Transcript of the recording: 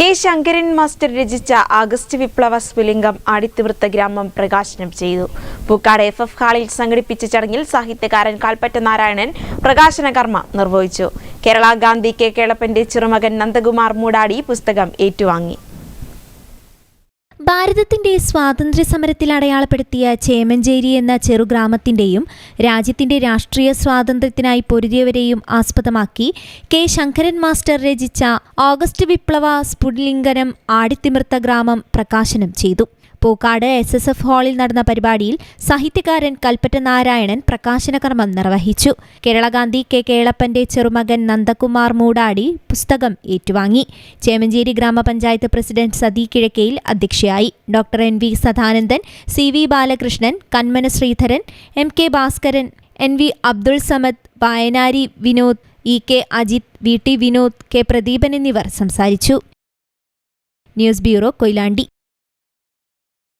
K Sankaran master രചിച്ച August വിപ്ലവ സ്ഫുലിംഗം അടിത്തുവൃത്ത ഗ്രാമം പ്രകാശനം ചെയ്തു. പൂക്കാട് എഫ് എഫ് ഹാളിൽ സംഘടിപ്പിച്ച ചടങ്ങിൽ സാഹിത്യകാരൻ കാൽപ്പറ്റ നാരായണൻ പ്രകാശന കർമ്മ നിർവഹിച്ചു. കേരള ഗാന്ധി കെ കേളപ്പന്റെ ചെറുമകൻ നന്ദകുമാർ മൂടാടി പുസ്തകം ഏറ്റുവാങ്ങി. ഭാരതത്തിന്റെ സ്വാതന്ത്ര്യ സമരത്തിൽ അടയാളപ്പെടുത്തിയ ചേമഞ്ചേരി എന്ന ചെറുഗ്രാമത്തിന്റെയും രാജ്യത്തിന്റെ രാഷ്ട്രീയ സ്വാതന്ത്ര്യത്തിനായി പൊരുതിയവരെയും ആസ്പദമാക്കി കെ ശങ്കരൻ മാസ്റ്റർ രചിച്ച ഓഗസ്റ്റ് വിപ്ലവ സ്ഫുലിംഗനം ആടിത്തിമിർത്ത ഗ്രാമം പ്രകാശനം ചെയ്തു. പൂക്കാട് എസ് എസ് എഫ് ഹാളിൽ നടന്ന പരിപാടിയിൽ സാഹിത്യകാരൻ കൽപ്പറ്റ നാരായണൻ പ്രകാശനകർമ്മം നിർവഹിച്ചു. കേരളഗാന്ധി കെ കേളപ്പന്റെ ചെറുമകൻ നന്ദകുമാർ മൂടാടി പുസ്തകം ഏറ്റുവാങ്ങി. ചേമഞ്ചേരി ഗ്രാമപഞ്ചായത്ത് പ്രസിഡന്റ് സതി കിഴക്കയിൽ അധ്യക്ഷയായി. Doctor N V Sadanandan C V Balakrishnan Kanmana Sreedharan M K Bhaskaran N V Abdul Samad Vayanari Vinod E K Ajith V T Vinod K Pradeepan എന്നിവർ സംസാരിച്ചു. News bureau Koyilandy.